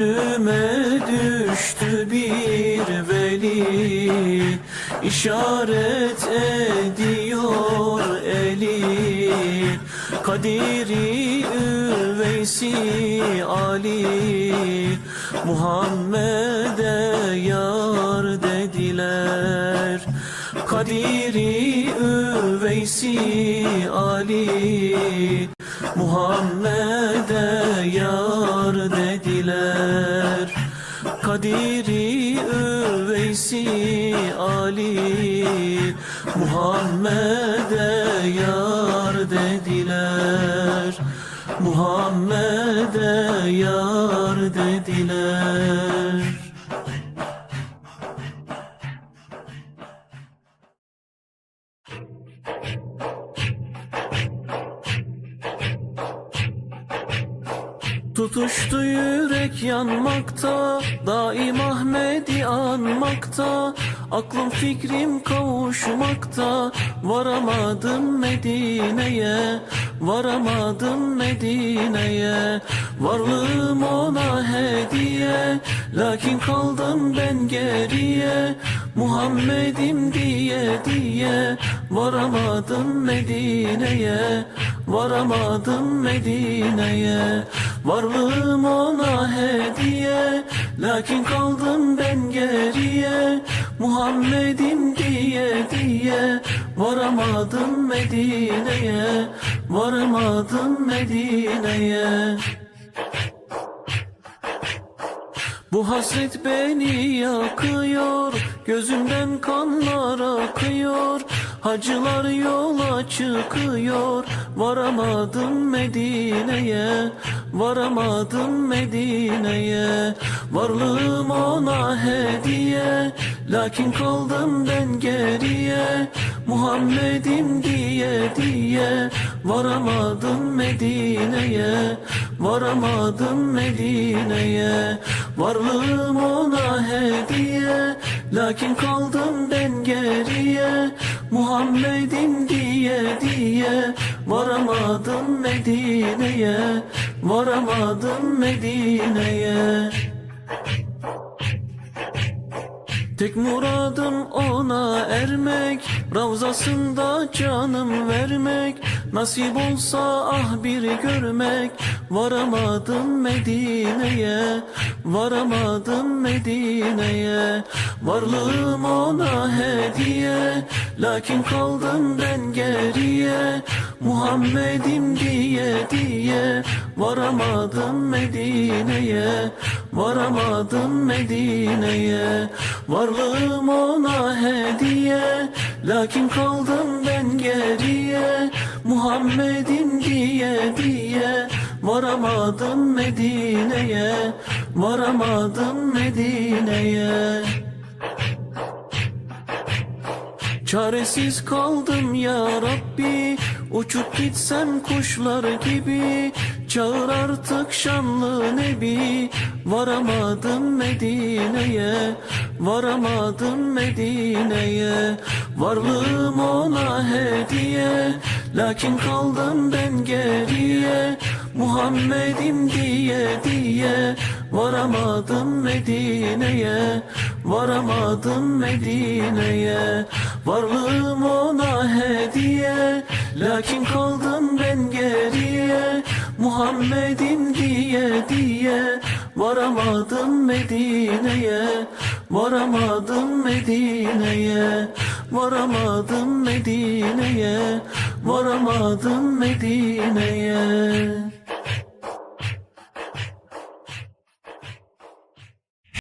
Önüme düştü bir veli işaret ediyor eli. Kadiri üveysi Ali Muhammed'e yar dediler. Kadiri üveysi Ali Muhammed'e yar dediler. Kadiri üveysi Ali Muhammed'e yar dediler. Muhammed'e yar dediler Tutuştu yürek yanmakta Daim Ahmet'i anmakta. Aklım fikrim kavuşmakta Varamadım Medine'ye Varamadım Medine'ye. Varlığım ona hediye Lakin kaldım ben geriye. Muhammed'im diye diye Varamadım Medine'ye Varamadım Medine'ye Varlığım ona hediye. Lakin kaldım ben geriye Muhammed'im diye diye. Varamadım Medine'ye Varamadım Medine'ye. Bu hasret beni yakıyor, gözümden kanlar akıyor. Hacılar yola çıkıyor, varamadım Medine'ye, varamadım Medine'ye. Varlığım ona hediye, lakin kaldım ben geriye. Muhammed'im diye diye, varamadım Medine'ye, varamadım Medine'ye. Varlığım ona hediye Lakin kaldım ben Muhammed'im diye diye. Varamadım Medine'ye. Varamadım Medine'ye. Tek muradım ona ermek. Ravzasında canım vermek. Nasip olsa ah bir görmek. Varamadım Medine'ye. Varamadım Medine'ye. Varlığım ona hediye Lakin kaldım ben geriye Muhammed'im diye diye. Varamadım Medine'ye Varamadım Medine'ye. Varlığım ona hediye Lakin kaldım ben geriye. Muhammed'im diye diye. Varamadım Medine'ye Varamadım Medine'ye Çaresiz kaldım ya Rabbi. Uçup gitsem kuşlar gibi. Çağır artık şanlı Nebi. Varamadım Medine'ye. Varamadım Medine'ye. Varlığım ona hediye. Lakin kaldım ben geriye. Muhammed'im diye diye. Varamadım Medine'ye Varamadım Medine'ye. Varlığım ona hediye. Lakin kaldım ben geriye. Muhammed'im diye diye. Varamadım Medine'ye. Varamadım Medine'ye. Varamadım Medine'ye. Varamadım Medine'ye